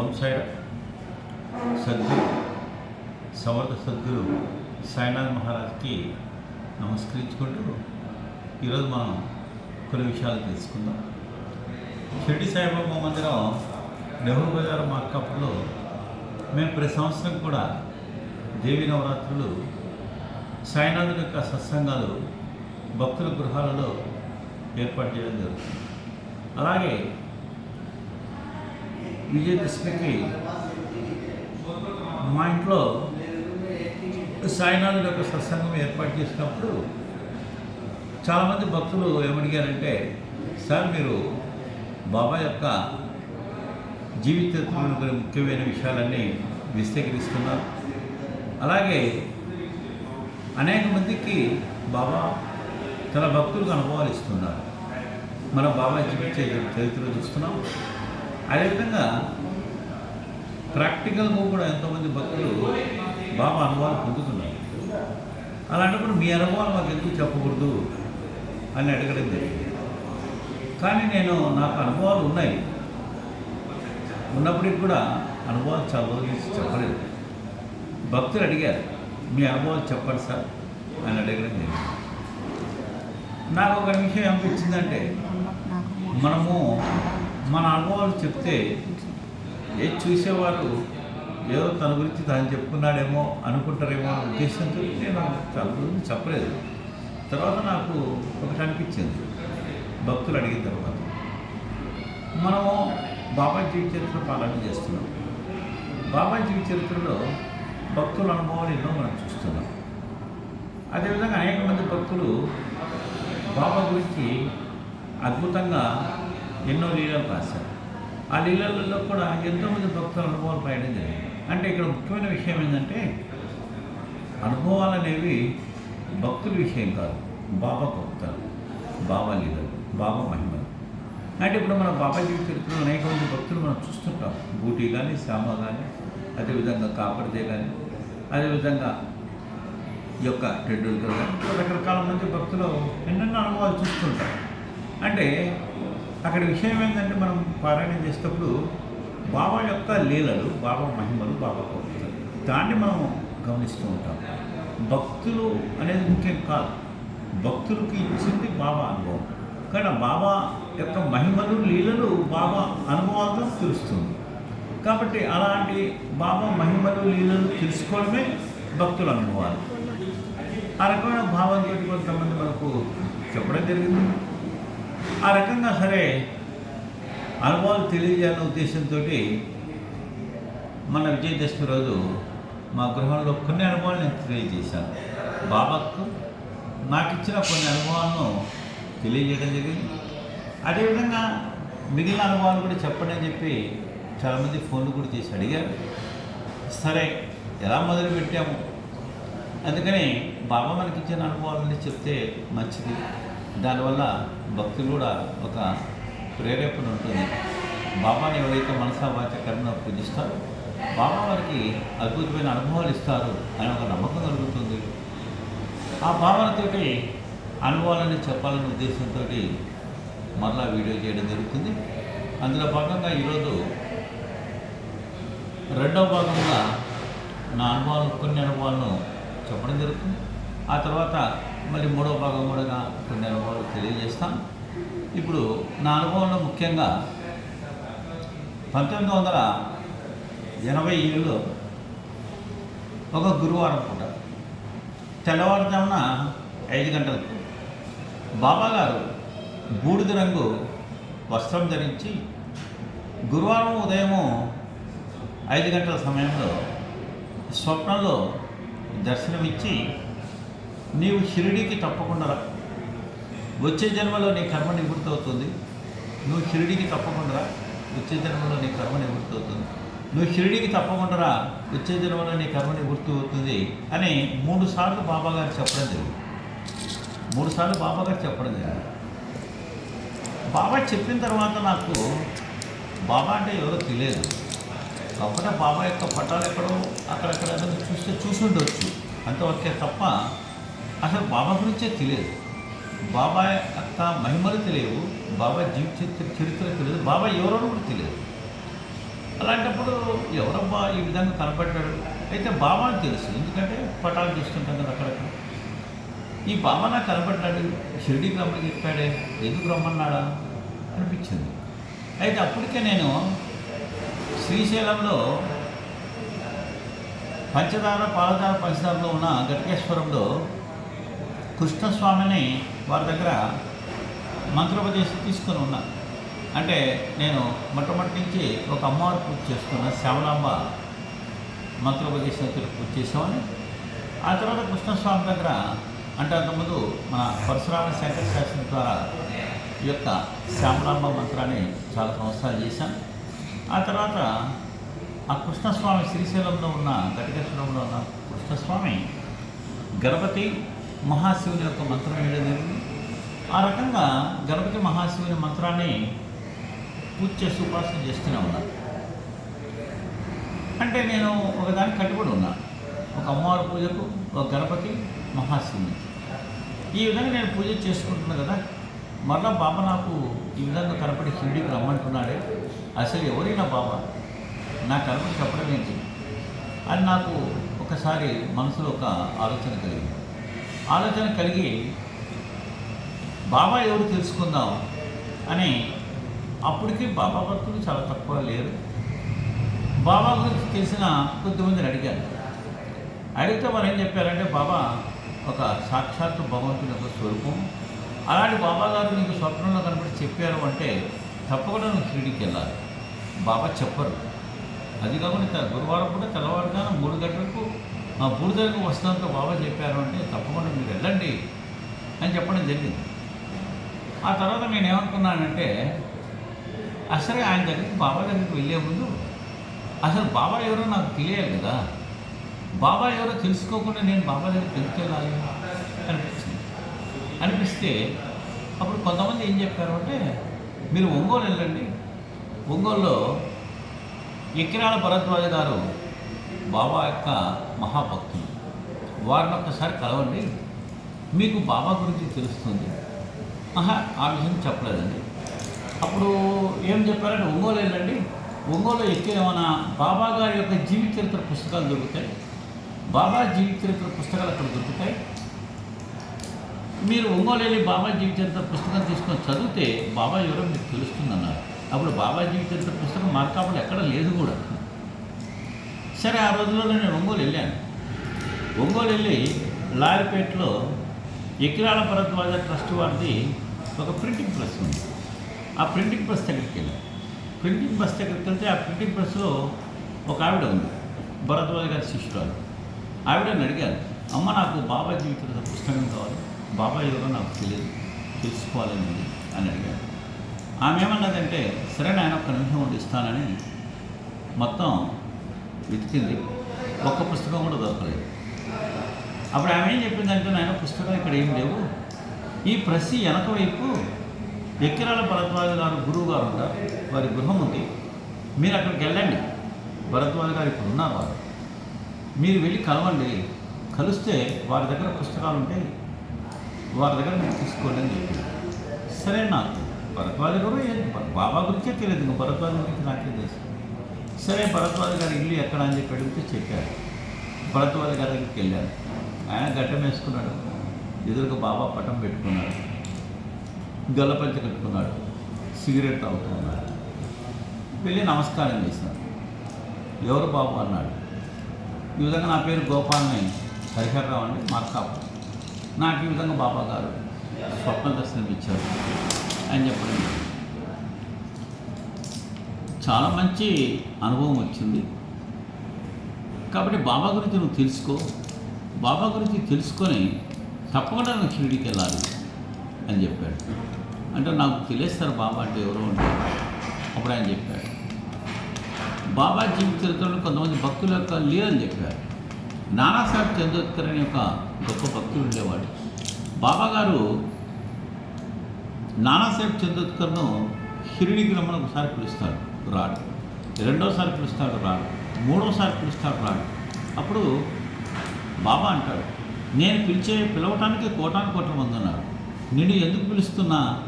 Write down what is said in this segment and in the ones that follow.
ఓం side Sadhguru సమర్థ సద్గురు సాయినాథ్ మహారాజ్కి నమస్కరించుకుంటూ ఈరోజు మనం కొన్ని విషయాలు తెలుసుకుందాం. షిరిడి సాయిబాబా మందిరం నెహ్రూ బజార్ మార్కప్లో మేము ప్రతి సంవత్సరం కూడా దేవీ నవరాత్రులు సాయినాథుని యొక్క సత్సంగాలు భక్తుల గృహాలలో ఏర్పాటు చేయడం జరుగుతుంది. అలాగే విజయదశమికి మా ఇంట్లో సాయినాథుడు యొక్క సత్సంగం ఏర్పాటు చేసినప్పుడు చాలామంది భక్తులు ఏమడిగారంటే సార్ మీరు బాబా యొక్క జీవిత ముఖ్యమైన విషయాలన్నీ విస్తీకరిస్తున్నారు. అలాగే అనేక మందికి బాబా తన భక్తులకు అనుభవాలు ఇస్తున్నారు. మన బాబా జీవించే చరిత్ర చూస్తున్నాం. అదేవిధంగా ప్రాక్టికల్గా కూడా ఎంతోమంది భక్తులు బాబా అనుభవాలు పొందుతున్నారు. అలాంటప్పుడు మీ అనుభవాలు మాకు ఎందుకు చెప్పకూడదు అని అడగడం జరిగింది. కానీ నేను నాకు అనుభవాలు ఉన్నాయి. ఉన్నప్పటికి కూడా అనుభవాలు చాలా చెప్పలేదు. భక్తులు అడిగారు మీ అనుభవాలు చెప్పండి సార్ అని అడగడం జరిగింది. నాకు ఒక విషయం అనిపించిందంటే మనము మన అనుభవాలు చెప్తే ఏది చూసేవారు ఏదో తన గురించి తాను చెప్పుకున్నాడేమో అనుకుంటారేమో అనే ఉద్దేశంతో నేను చాలా గురించి చెప్పలేదు. తర్వాత నాకు ఒకటి అనిపించింది. భక్తులు అడిగిన తర్వాత మనము బాబా జీవిత చరిత్ర పాలన చేస్తున్నాం. బాబా జీవి చరిత్రలో భక్తుల అనుభవాలు ఎన్నో మనం చూస్తున్నాం. అదేవిధంగా అనేక మంది భక్తులు బాబా గురించి అద్భుతంగా ఎన్నో లీలలు రాశారు. ఆ లీలలలో కూడా ఎంతోమంది భక్తుల అనుభవాలు రాయడం జరిగింది. అంటే ఇక్కడ ముఖ్యమైన విషయం ఏంటంటే అనుభవాలు అనేవి భక్తుల విషయం కాదు బాబా భక్తులు బాబా లీలలు బాబా మహిమలు. అంటే ఇప్పుడు మన బాబా జీవిత చరిత్రలో అనేక మంది భక్తులు మనం చూస్తుంటాం. బూటీ కానీ శ్యామ కానీ అదేవిధంగా కాపర్దే కానీ అదేవిధంగా ఈ యొక్క టెండూల్కర్ కానీ రకరకాల మంది భక్తులు ఎన్నెన్నో అనుభవాలు చూస్తుంటారు. అంటే అక్కడ విషయం ఏంటంటే మనం పారాయణం చేసేటప్పుడు బాబా యొక్క లీలలు బాబా మహిమలు బాబా భక్తులు దాన్ని మనం గమనిస్తూ ఉంటాం. భక్తులు అనేది ముఖ్యం కాదు. భక్తులకి ఇచ్చింది బాబా అనుభవం. కానీ బాబా యొక్క మహిమలు లీలలు బాబా అనుభవాలతో తెలుస్తుంది. కాబట్టి అలాంటి బాబా మహిమలు లీలలు తెలుసుకోవడమే భక్తుల అనుభవాలు. ఆ రకమైన భావంతో కొంతమంది మనకు చెప్పడం జరిగింది. ఆ రకంగా సరే అనుభవాలు తెలియజేయాలన్న ఉద్దేశంతో మన విజయదశమి రోజు మా గృహంలో కొన్ని అనుభవాలు నేను తెలియజేశాను. బాబాకు నాకు ఇచ్చిన కొన్ని అనుభవాలను తెలియజేయడం జరిగింది. అదేవిధంగా మిగిలిన అనుభవాలు కూడా చెప్పండి అని చెప్పి చాలామంది ఫోన్లు కూడా చేసి అడిగారు. సరే ఎలా మొదలు పెట్టాము? అందుకని బాబా మనకి ఇచ్చిన అనుభవాలని చెప్తే మంచిది. దానివల్ల భక్తులు కూడా ఒక ప్రేరేపణ ఉంటుంది. బాబాని ఎవరైతే మనసా వాచ కర్మ పూజిస్తారో బాబా వారికి అద్భుతమైన అనుభవాలు ఇస్తారు అని ఒక నమ్మకం కలుగుతుంది. ఆ భావనతోటి అనుభవాలని చెప్పాలనే ఉద్దేశంతో మరలా వీడియో చేయడం జరుగుతుంది. అందులో భాగంగా ఈరోజు రెండవ భాగంగా నా అనుభవాలు కొన్ని అనుభవాలను చెప్పడం జరుగుతుంది. ఆ తర్వాత మళ్ళీ మూడో భాగం కూడా కొన్ని అనుభవాలు తెలియజేస్తాం ఇప్పుడు నా అనుభవంలో ముఖ్యంగా పంతొమ్మిది వందల ఎనభై ఏడులో ఒక గురువారం పూట తెల్లవారుజామున ఐదు గంటలకు బాబాగారు బూడిద రంగు వస్త్రం ధరించి గురువారం ఉదయము ఐదు గంటల సమయంలో స్వప్నంలో దర్శనమిచ్చి నీవు షిరిడీకి తప్పకుండా రా. వచ్చే జన్మలో నీ కర్మ నివృత్తవుతుంది. నువ్వు షిరిడీకి తప్పకుండా రా. వచ్చే జన్మలో నీ కర్మ నివృత్తవుతుంది. నువ్వు షిరిడీకి తప్పకుండా రా. వచ్చే జన్మలో నీ కర్మ నివృత్తి అవుతుంది అని మూడు సార్లు బాబాగారు చెప్పడం జరిగింది. మూడు సార్లు బాబాగారు చెప్పడం జరిగింది. బాబా చెప్పిన తర్వాత నాకు బాబా అంటే ఎవరో తెలియదు. కాకుండా బాబా యొక్క పట్టాలు ఎక్కడో అక్కడక్కడ చూస్తే చూసి ఉండొచ్చు అంతవరకే తప్ప అసలు బాబా గురించే తెలియదు. బాబా యొక్క మహిమలు తెలియవు. బాబా జీవిత చరిత్ర చరిత్ర తెలియదు. బాబా ఎవరో కూడా తెలియదు. అలాంటప్పుడు ఎవరబ్బా ఈ విధంగా కనపడ్డాడు అయితే బాబా అని తెలుసు. ఎందుకంటే పటాలు చూస్తుంటాం కదా అక్కడక్కడ. ఈ బాబా నాకు కనపడ్డాడు షిరిడీకి రమ్మని చెప్పాడే. ఎందుకు రమ్మన్నాడా? అనిపించింది. అయితే అప్పటికే నేను శ్రీశైలంలో పంచదార పాలదార పంచదారలో ఉన్న గట్కేశ్వరంలో కృష్ణస్వామిని వారి దగ్గర మంత్రోపదేశం తీసుకొని ఉన్నాను అంటే నేను మొట్టమొదటి నుంచి ఒక అమ్మవారు పూజ చేస్తున్న శ్యామలాంబ మంత్రోపదేశం పూజ చేసామని ఆ తర్వాత కృష్ణస్వామి దగ్గర అంటే అంతకుముందు మన పరశురామ శంకర ద్వారా ఈ యొక్క శ్యామలాంబ మంత్రాన్ని చాలా సంవత్సరాలు చేశాను ఆ తర్వాత ఆ కృష్ణస్వామి శ్రీశైలంలో ఉన్న ఘటకేశ్వరంలో ఉన్న కృష్ణస్వామి గణపతి మహాశివుని యొక్క మంత్రం వేయడం జరిగింది. ఆ రకంగా గణపతి మహాశివుని మంత్రాన్ని పూజ చేసి ఉపాసన చేస్తూనే ఉన్నాను అంటే నేను ఒకదానికి కట్టుబడి ఉన్నాను ఒక అమ్మవారి పూజకు ఒక గణపతి మహాశివుని ఈ విధంగా నేను పూజ చేసుకుంటున్నా కదా మరలా బాబా నాకు ఈ విధంగా కనపడి షిరిడికి రమ్మంటున్నాడే. అసలు ఎవరైనా బాబా నా కనపడి చెప్పడం ఏంటి? అని నాకు ఒకసారి మనసులో ఒక ఆలోచన కలిగింది. ఆలోచన కలిగి బాబా ఎవరు తెలుసుకుందాం? అని అప్పటికి బాబా భక్తులు చాలా తక్కువ లేరు. బాబా గురించి తెలిసిన కొద్దిమందిని అడిగారు. అడిగితే వారు ఏం చెప్పారంటే బాబా ఒక సాక్షాత్తు భగవంతుని యొక్క స్వరూపం. అలాంటి బాబా గారు నీకు స్వప్నంలో కనబడి చెప్పారు అంటే తప్పకుండా నువ్వు షిరిడికి వెళ్ళాలి. బాబా చెప్పరు. అది కాకుండా గురువారం కూడా తెల్లవారుగానే మూడు గంటలకు ఆ బూడిదలకు వస్తాంతో బాబా చెప్పారు అంటే తప్పకుండా మీరు వెళ్ళండి అని చెప్పడం జరిగింది. ఆ తర్వాత నేను ఏమనుకున్నానంటే అసలు ఆయన దగ్గరికి బాబా దగ్గరికి వెళ్ళే ముందు అసలు బాబా ఎవరో నాకు తెలియాలి కదా. బాబా ఎవరో తెలుసుకోకుండా నేను బాబా దగ్గరికి ఎందుకు వెళ్ళాలి అనిపించింది అనిపిస్తే అప్పుడు కొంతమంది ఏం చెప్పారు అంటే మీరు ఒంగోలు వెళ్ళండి. ఒంగోలులో ఎక్కిరాల భరద్వాజ గారు బాబా యొక్క మహాభక్తులు. వారిని ఒక్కసారి కలవండి. మీకు బాబా గురించి తెలుస్తుంది. ఆహా ఆ విషయం చెప్పలేదండి. అప్పుడు ఏం చెప్పారంటే ఒంగోలు వెళ్ళండి. ఒంగోలు ఎక్కి ఏమైనా బాబా గారి యొక్క జీవిత చరిత్ర పుస్తకాలు దొరుకుతాయి? బాబా జీవిత చరిత్ర పుస్తకాలు అక్కడ దొరుకుతాయి? మీరు ఒంగోలు వెళ్ళి బాబా జీవిత చరిత్ర పుస్తకం తీసుకొని చదివితే బాబా ఎవరో మీకు తెలుస్తుందన్నారు. అప్పుడు బాబా జీవిత చరిత్ర పుస్తకం మార్కాపులు ఎక్కడ లేదు కూడా. సరే ఆ రోజుల్లో నేను ఒంగోలు వెళ్ళాను. ఒంగోలు వెళ్ళి లారిపేటలో ఎకిరాల భరద్వాజ ట్రస్ట్ వారిది ఒక ప్రింటింగ్ ప్రెస్ ఉంది. ఆ ప్రింటింగ్ ప్రెస్ దగ్గరికి వెళ్ళాను. ప్రింటింగ్ ప్రెస్ దగ్గరికి వెళ్తే ఆ ప్రింటింగ్ ప్రెస్లో ఒక ఆవిడ ఉంది భరద్వాజ గారి శిష్యురాలు. ఆవిడని అడిగాను అమ్మ నాకు బాబా జీవిత పుస్తకం కావాలి. బాబా ఎవరో నాకు తెలియదు తెలుసుకోవాలని ఉంది అని అడిగాను. ఆమె ఏమన్నదంటే సరే నాయన ఒక్క నిమిషం ఉండి ఇస్తానని. మొత్తం వెతికింది ఒక్క పుస్తకం కూడా దొరకలేదు. అప్పుడు ఆమె ఏం చెప్పిందంటే నాయన పుస్తకాలు ఇక్కడ ఏం లేవు. ఈ ప్రసి వెనక వైపు ఎక్కిరాల భరద్వాజ గారు గురువు గారు ఉంటారు. వారి గృహం ఉంది. మీరు అక్కడికి వెళ్ళండి. భరద్వాజ గారు ఇప్పుడు ఉన్నారు వారు మీరు వెళ్ళి కలవండి. కలిస్తే వారి దగ్గర పుస్తకాలు ఉంటాయి. వారి దగ్గర మీరు తీసుకోండి అని చెప్పి సరే నాకు భరద్వాజ గారు బాబా గురించే తెలియదు. ఇంకా భరద్వాజ గురించి నాకే తెలుసు. సరే భరద్వాజ గారి ఇల్లు ఎక్కడ అని చెప్పి అడిగితే చెప్పారు. భరద్వాజ గారి దగ్గరికి వెళ్ళాను ఆయన గడ్డం వేసుకున్నాడు. ఎదురుగా బాబా పటం పెట్టుకున్నాడు. గల్లపంచ కట్టుకున్నాడు. సిగరెట్ తాగుతున్నాడు. వెళ్ళి నమస్కారం చేశాను ఎవరు బాబు అన్నాడు. ఈ విధంగా నా పేరు గోపాలని హరిహర్రావు అండి మార్కాపు. నాకు ఈ విధంగా బాబా గారు స్వప్న దర్శనం ఇచ్చారు అని చెప్పడం. జరిగింది. చాలా మంచి అనుభవం వచ్చింది. కాబట్టి బాబా గురించి నువ్వు తెలుసుకో. బాబా గురించి తెలుసుకొని తప్పకుండా నువ్వు షిరిడికి వెళ్ళాలి అని చెప్పాడు. అంటే నాకు తెలియస్తారు బాబా అంటే ఎవరో అంటే అప్పుడు ఆయన చెప్పాడు. బాబా జీవిత చరిత్రలో కొంతమంది భక్తుల యొక్క లీలని చెప్పారు. నానాసాహెబ్ చంద్రోత్కర్ అనే ఒక గొప్ప భక్తులు ఉండేవాడు. బాబా గారు నానాసాహెబ్ చంద్రోత్కర్ను షిరిడికి రమ్మని ఒకసారి పిలుస్తాడు రాడు. రెండోసారి పిలుస్తాడు రాడు. మూడోసారి పిలుస్తాడు రాడు. అప్పుడు బాబా అంటాడు నేను పిలిచే పిలవటానికి కోటాను కోట్ల మంది ఉన్నారు. నిన్ను ఎందుకు పిలుస్తున్నా?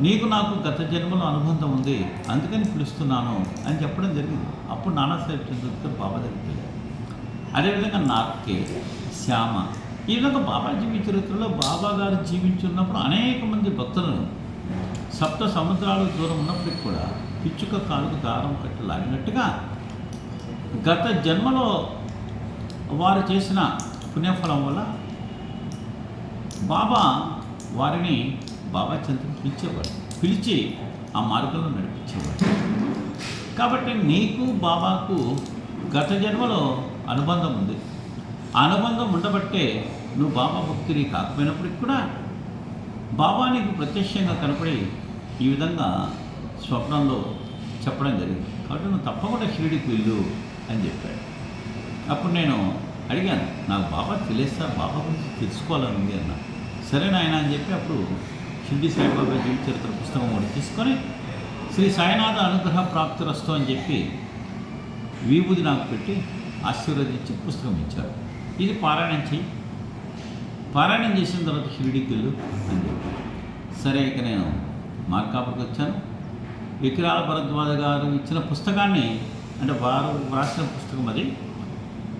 నీకు నాకు గత జన్మలో అనుబంధం ఉంది. అందుకని పిలుస్తున్నాను అని చెప్పడం జరిగింది. అప్పుడు నానాసాహెబ్ చంద్రకర్ బాబా దగ్గరికి వెళ్ళారు అదేవిధంగా నాకే శ్యామ ఈ విధంగా బాబా జీవిత చరిత్రలో బాబా గారు జీవించున్నప్పుడు అనేక మంది భక్తులను సప్త సముద్రాలు దూరం ఉన్నప్పటికి కూడా పిచ్చుక కాలుకు దారం కట్టి లాగినట్టుగా గత జన్మలో వారు చేసిన పుణ్యఫలం వల్ల బాబా వారిని బాబా చంద్రుని పిలిచేవాడు పిలిచి ఆ మార్గంలో నడిపించేవాడు కాబట్టి నీకు బాబాకు గత జన్మలో అనుబంధం ఉంది. ఆ అనుబంధం ఉండబట్టే నువ్వు బాబా భక్తిని కాకపోయినప్పటికి కూడా బాబా నీకు ప్రత్యక్షంగా కనపడి ఈ విధంగా స్వప్నంలో చెప్పడం జరిగింది. కాబట్టి నువ్వు తప్పకుండా షిరిడికి వెళ్ళు అని చెప్పాడు. అప్పుడు నేను అడిగాను నాకు బాబా తెలియస్తా బాబా గురించి తెలుసుకోవాలని ఉంది అన్న. సరే నాయన అని చెప్పి అప్పుడు షిరిడి సాయిబాబా జీవిత చరిత్ర పుస్తకం ఒకటి తీసుకొని శ్రీ సాయినాథ అనుగ్రహ ప్రాప్తిరస్తు అని చెప్పి విభూది నాకు పెట్టి ఆశీర్వదించి పుస్తకం ఇచ్చారు ఇది పారాయణం చేయి పారాయణం చేసిన తర్వాత షిరిడికి వెళ్ళు అని చెప్పి సరే ఇక నేను మార్కాపుకి వచ్చాను. వికిరాల భరద్వాజ గారు ఇచ్చిన పుస్తకాన్ని అంటే వారు వ్రాసిన పుస్తకం అది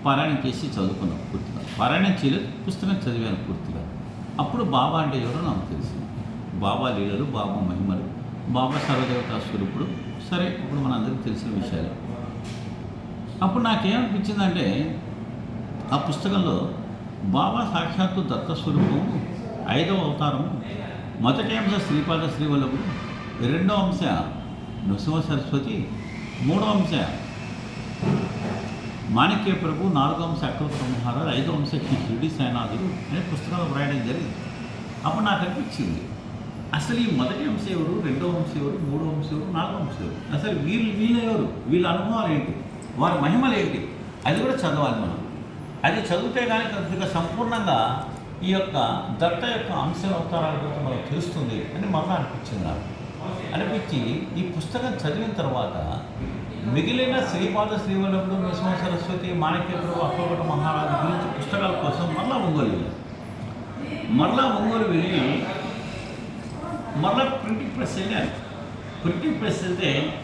పారాయణం చేసి చదువుకున్నాం పూర్తిగా. పారాయణం చేయలేదు పుస్తకం చదివాను పూర్తిగా. అప్పుడు బాబా అంటే ఎవరో నాకు తెలిసింది బాబా లీలలు బాబా మహిమలు బాబా సర్వదేవతా స్వరూపుడు. సరే ఇప్పుడు మనందరికీ తెలిసిన విషయాలు. అప్పుడు నాకేమనిపించిందంటే ఆ పుస్తకంలో బాబా సాక్షాత్తు దత్త ఐదవ అవతారం మొదటి అంశ శ్రీపాద శ్రీవల్లభుడు రెండో అంశ నృసింహ సరస్వతి మూడో అంశ. మాణిక్య ప్రభు నాలుగో అంశ అక్కల సంహారాలు ఐదో అంశ శ్రీ షిరిడి అనే పుస్తకాలు రాయడం జరిగింది. అప్పుడు నాకు అనిపించింది అసలు ఈ మొదటి అంశ ఎవరు రెండో అంశ ఎవరు మూడో అంశ ఎవరు నాలుగో అంశ ఎవరు? అసలు వీళ్ళు వీళ్ళు ఎవరు? వీళ్ళ అనుభవాలు ఏంటి? వారి మహిమలు ఏంటి? అది కూడా చదవాలి మనం. అది చదివితే కానీ కొద్దిగా సంపూర్ణంగా ఈ యొక్క దత్త యొక్క అంశ అవతారాల గురించి మనకు తెలుస్తుంది అని మరలా అనిపించింది నాకు. అనిపించి ఈ పుస్తకం చదివిన తర్వాత మిగిలిన శ్రీపాద శ్రీవల్లభుడు నృసింహ సరస్వతి మాణిక్యప్రభు అప్పగట మహారాజు గురించి పుస్తకాల కోసం మరలా ఒంగోలు వెళ్ళాను మరలా ఒంగోలు వెళ్ళి మరలా ప్రింటింగ్ ప్రెస్ వెళ్ళాను ప్రింటింగ్ ప్రెస్ వెళ్తే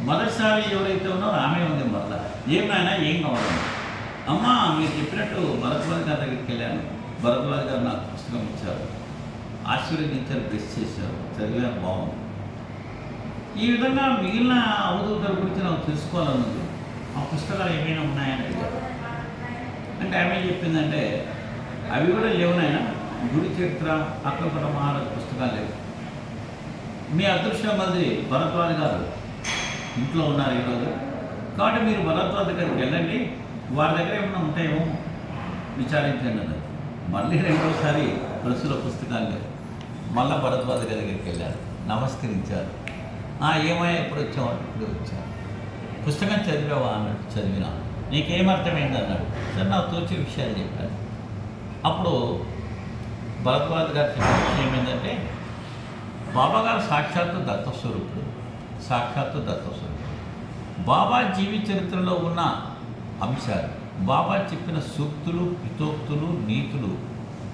మొదటిసారి ఎవరైతే ఉన్నారో ఆమె ఉంది మరలా. ఏం నాయన ఏం కావాలి? అమ్మా మీరు చెప్పినట్టు భరద్వాజ్ గారి దగ్గరికి వెళ్ళాను. భరద్వాజ్ గారు నాకు పుస్తకం ఇచ్చారు. ఆశీర్వదించారు బ్లెస్ చేశారు. చదివాను బాగుంది. ఈ విధంగా మిగిలిన అవధూతల గురించి నాకు తెలుసుకోవాలన్నది ఆ పుస్తకాలు ఏమైనా ఉన్నాయని అంటే ఆమె చెప్పిందంటే అవి కూడా లేవునైనా గుడి చరిత్ర అక్కపట మహారాజు పుస్తకాలు లేవు. మీ అదృష్టం మంది భరద్వాజ్ గారు ఇంట్లో ఉన్నారు ఈరోజు. కాబట్టి మీరు భరద్వాజ్ దగ్గరికి వెళ్ళండి. వారి దగ్గర ఏమైనా ఉంటాయేమో విచారించండి అన్నది. మళ్ళీ రెండోసారి ప్రస్తుత పుస్తకాలు లేవు. మళ్ళీ భరద్వాజ్ గారి దగ్గరికి వెళ్ళారు. నమస్కరించారు. ఏమయ్యా ఎప్పుడు వచ్చావు? ఇప్పుడు వచ్చాను పుస్తకం చదివావా? అన్నట్టు చదివినా. నీకేమర్థమైంది అన్నాడు. సరే నాకు తోచే విషయాలు చెప్పాను అప్పుడు భరద్వాజ్ గారు చెప్పిన విషయం ఏంటంటే బాబాగారు సాక్షాత్తు దత్తస్వరూపుడు. సాక్షాత్తు దత్తస్వరూపుడు. బాబా జీవి చరిత్రలో ఉన్న అంశాలు బాబా చెప్పిన సూక్తులు హితోక్తులు నీతులు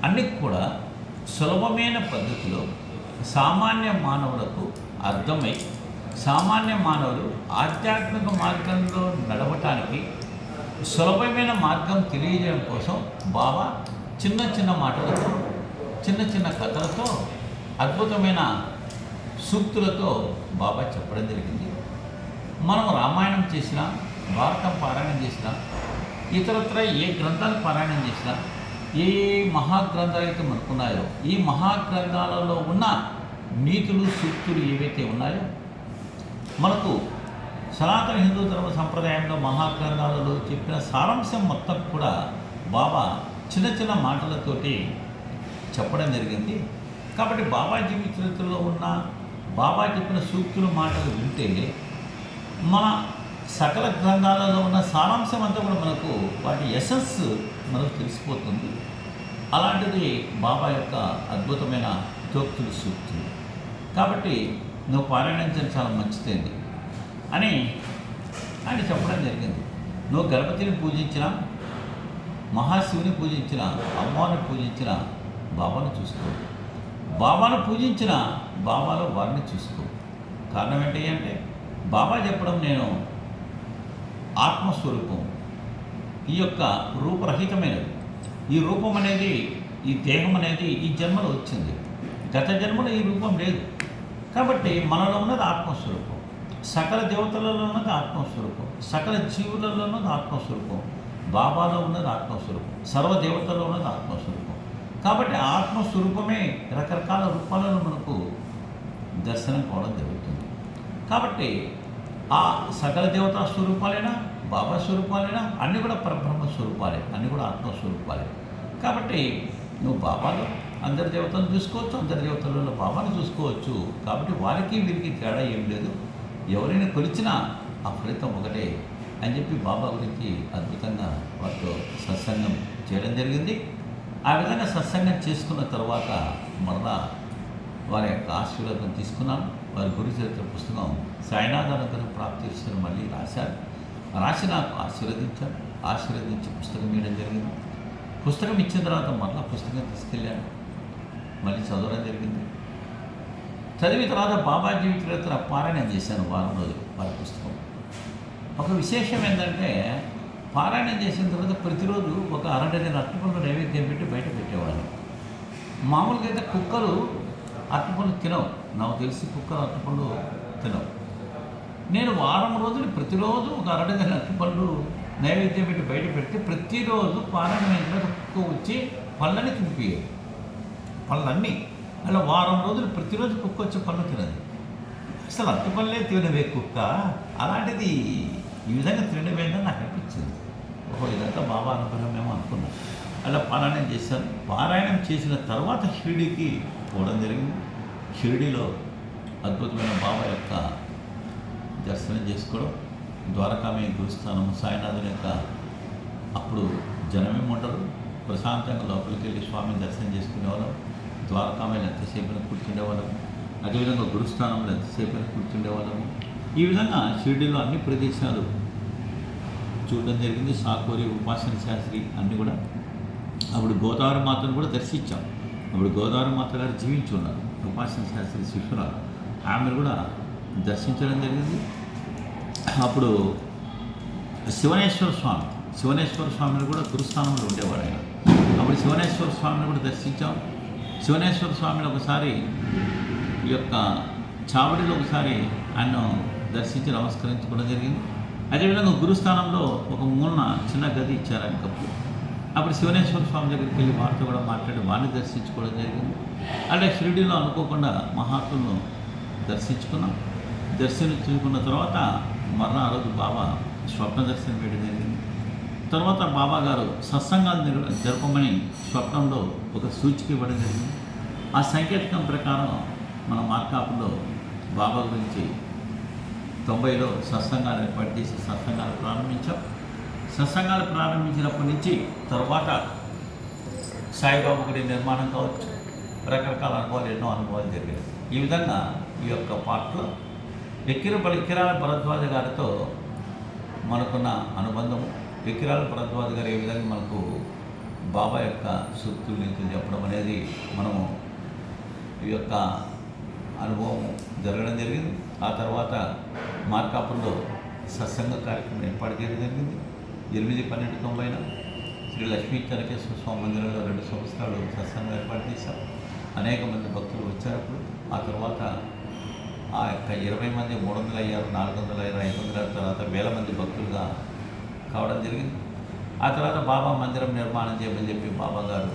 అన్నీ కూడా సులభమైన పద్ధతిలో సామాన్య మానవులకు అర్థమై సామాన్య మానవులు ఆధ్యాత్మిక మార్గంలో నడవటానికి సులభమైన మార్గం తెలియజేయడం కోసం బాబా చిన్న చిన్న మాటలతో చిన్న చిన్న కథలతో అద్భుతమైన సూక్తులతో బాబా చెప్పడం జరిగింది. మనం రామాయణం చేసినా భారతం పారాయణం చేసినా ఇతరత్ర ఏ గ్రంథాలు పారాయణం చేసినా ఏ మహాగ్రంథాలు అయితే మనకున్నాయో ఈ మహాగ్రంథాలలో ఉన్న నీతులు సూక్తులు ఏవైతే ఉన్నాయో మనకు సనాతన హిందూ ధర్మ సంప్రదాయంలో మహాగ్రంథాలలో చెప్పిన సారాంశం మొత్తం కూడా బాబా చిన్న చిన్న మాటలతోటి చెప్పడం జరిగింది. కాబట్టి బాబా జీవిత చరిత్రలో ఉన్న బాబా చెప్పిన సూక్తుల మాటలు వింటే మన సకల గ్రంథాలలో ఉన్న సారాంశం అంతా కూడా మనకు వాటి ఎసెన్స్ మనకు తెలిసిపోతుంది. అలాంటిది బాబా యొక్క అద్భుతమైన తోక్తులు సూక్తులు. కాబట్టి నువ్వు పారాయణించడం చాలా మంచిదండి అని ఆయన చెప్పడం జరిగింది. నువ్వు గణపతిని పూజించిన మహాశివుని పూజించిన అమ్మవారిని పూజించిన బాబాను చూసుకో. బాబాను పూజించిన బాబాలో వారిని చూసుకో. కారణం ఏంటి అంటే బాబా చెప్పడం నేను ఆత్మస్వరూపం. ఈ యొక్క రూపరహితమైనది. ఈ రూపం అనేది ఈ దేహం అనేది ఈ జన్మలో వచ్చింది. గత జన్మలో ఈ రూపం లేదు. కాబట్టి మనలో ఉన్నది ఆత్మస్వరూపం. సకల దేవతలలో ఉన్నది ఆత్మస్వరూపం. సకల జీవులలో ఉన్నది ఆత్మస్వరూపం. బాబాలో ఉన్నది ఆత్మస్వరూపం. సర్వ దేవతల్లో ఉన్నది ఆత్మస్వరూపం. కాబట్టి ఆత్మస్వరూపమే రకరకాల రూపాలను మనకు దర్శనం కావడం జరుగుతుంది. కాబట్టి ఆ సకల దేవతా స్వరూపాలైనా బాబా స్వరూపాలైనా అన్నీ కూడా పరబ్రహ్మ స్వరూపాలే అన్నీ కూడా ఆత్మస్వరూపాలే. కాబట్టి నువ్వు బాబాలో అందరి దేవతలను చూసుకోవచ్చు అందరి దేవతలలో భావాన్ని చూసుకోవచ్చు. కాబట్టి వారికి వీరికి తేడా ఏం లేదు. ఎవరైనా కొలిచినా ఆ ఫలితం ఒకటే అని చెప్పి బాబా గురించి అద్భుతంగా వారితో సత్సంగం చేయడం జరిగింది. ఆ విధంగా సత్సంగం చేసుకున్న తర్వాత మరలా వారి యొక్క ఆశీర్వాదం తీసుకున్నాను వారి గురు చరిత్ర పుస్తకం సాయినాథ్ ప్రాప్తి చేసిన మళ్ళీ రాశారు. రాసి నాకు ఆశీర్వదించారు. ఆశీర్వదించి పుస్తకం ఇవ్వడం జరిగింది. పుస్తకం ఇచ్చిన తర్వాత మరలా పుస్తకం తీసుకెళ్ళాను. మళ్ళీ చదవడం జరిగింది. చదివిన తర్వాత బాబా జీవిత పారాయణం చేశాను వారం రోజులు వారి పుస్తకం. ఒక విశేషం ఏంటంటే పారాయణం చేసిన తర్వాత ప్రతిరోజు ఒక అరడజన అట్టుపండు నైవేద్యం పెట్టి బయట పెట్టేవాళ్ళు. మామూలుగా అయితే కుక్కలు అట్టుపండు తినవు. నాకు తెలిసి కుక్కలు అట్టుపండు తినవు. నేను వారం రోజులు ప్రతిరోజు ఒక అరడజన అట్టుపండు నైవేద్యం పెట్టి బయట పెడితే ప్రతిరోజు పారాయణం అయిన తర్వాత కుక్క వచ్చి పళ్ళని తినిపించేది పళ్ళన్నీ. అలా వారం రోజులు ప్రతిరోజు కుక్క వచ్చి పళ్ళు తినదు. అసలు అట్టుపల్లే తినవే కుక్క. అలాంటిది ఈ విధంగా తినడమేందని నాకు అనిపించింది. ఓహో ఇదంతా బాబా అనుగ్రహమేమో అనుకున్నాం. అలా పారాయణం చేశాను. పారాయణం చేసిన తర్వాత షిరిడీకి పోవడం జరిగింది. షిరిడీలో అద్భుతమైన బాబా యొక్క దర్శనం చేసుకోవడం ద్వారకామయ్య గురుస్థానం సాయినాథుని యొక్క అప్పుడు జనమే ఉండరు ప్రశాంతంగా లోపలికి వెళ్ళి స్వామిని దర్శనం చేసుకునేవాళ్ళం. ద్వారకామయ్యలు ఎంతసేపైనా కూర్చుండేవాళ్ళము. అదేవిధంగా గురుస్థానంలో ఎంతసేపైనా కూర్చుండేవాళ్ళము. ఈ విధంగా షిరిడీలో అన్ని ప్రదేశాలు చూడడం జరిగింది. సాకోరి ఉపాసన శాస్త్రి అన్నీ కూడా. అప్పుడు గోదావరి మాతను కూడా దర్శించాం. అప్పుడు గోదావరి మాత గారు జీవించి ఉన్నారు ఉపాసన శాస్త్రి శిష్యురాలు. ఆమెను కూడా దర్శించడం జరిగింది. అప్పుడు శివనేశ్వర స్వామి శివనేశ్వర స్వామిని కూడా గురుస్థానంలో ఉండేవాడు ఆయన. అప్పుడు శివనేశ్వర స్వామిని కూడా దర్శించాం. శివనేశ్వర స్వామిని ఒకసారి ఈ యొక్క చావడిలో ఒకసారి ఆయన దర్శించి నమస్కరించుకోవడం జరిగింది. అదేవిధంగా గురుస్థానంలో ఒక మూలన చిన్న గది ఇచ్చారు ఆయనకప్పుడు అప్పుడు శివనేశ్వర స్వామి దగ్గరికి వెళ్ళి వారితో కూడా మాట్లాడి వారిని దర్శించుకోవడం జరిగింది. అంటే షిరిడీలో అనుకోకుండా మహాత్ములను దర్శించుకున్నాం. దర్శనం చూసుకున్న తర్వాత మరణ ఆ బాబా స్వప్న దర్శనం వేయడం జరిగింది. తర్వాత బాబా గారు సత్సంగాలు జరపమని స్వప్నంలో ఒక సూచిక ఇవ్వడం జరిగింది. ఆ సంకేతకం ప్రకారం మన మార్కాపులో బాబా గురించి తొంభైలో సత్సంగాలు ఏర్పాటు చేసి సత్సంగాలు ప్రారంభించాం. సత్సంగాలు ప్రారంభించినప్పటి నుంచి తర్వాత సాయిబాబా గుడి నిర్మాణం కావచ్చు రకరకాల అనుభవాలు ఎన్నో అనుభవాలు జరిగాయి. ఈ విధంగా ఈ యొక్క పాటలో ఎక్కిర ఎక్కిరాల భరద్వాజ గారితో మనకున్న అనుబంధం ఎక్కిరాల భరద్వాజ గారు ఏ విధంగా మనకు బాబా యొక్క సూక్తుల్ని చెప్పడం అనేది మనము ఈ యొక్క అనుభవం జరగడం జరిగింది. ఆ తర్వాత మార్కాపురంలో సత్సంగ కార్యక్రమం ఏర్పాటు చేయడం జరిగింది. ఎనిమిది పన్నెండు తొంభైన శ్రీ లక్ష్మీ చరకేశ్వర స్వామి మందిరంలో రెండు సంవత్సరాలు సత్సంగం ఏర్పాటు చేశాం. అనేక మంది భక్తులు వచ్చారు ఆ తర్వాత ఆ యొక్క ఇరవై మంది మూడు వందల అయ్యారు నాలుగు వందల అయ్యారు ఐదు వందల తర్వాత వేల మంది భక్తులుగా కావడం జరిగింది. ఆ తర్వాత బాబా మందిరం నిర్మాణం చేయమని చెప్పి బాబా గారు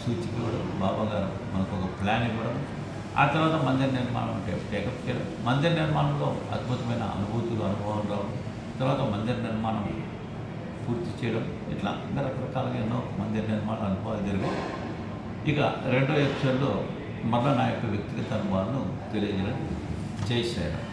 సూచిక ఇవ్వడం బాబా గారు మనకు ఒక ప్లాన్ ఇవ్వడం. ఆ తర్వాత మందిర నిర్మాణం అంటే టేకప్ చేయడం. మందిర నిర్మాణంలో అద్భుతమైన అనుభూతులు అనుభవం రావడం. తర్వాత మందిర నిర్మాణం పూర్తి చేయడం. ఇట్లా ఇంకా రకరకాలుగా ఎన్నో మందిర నిర్మాణ అనుభవాలు జరిగాయి. ఇక రెండో ఎపిసోడ్లో మరలా నా యొక్క వ్యక్తిగత అనుభవాలను తెలియజేయడం. జై శ్రీరామ్.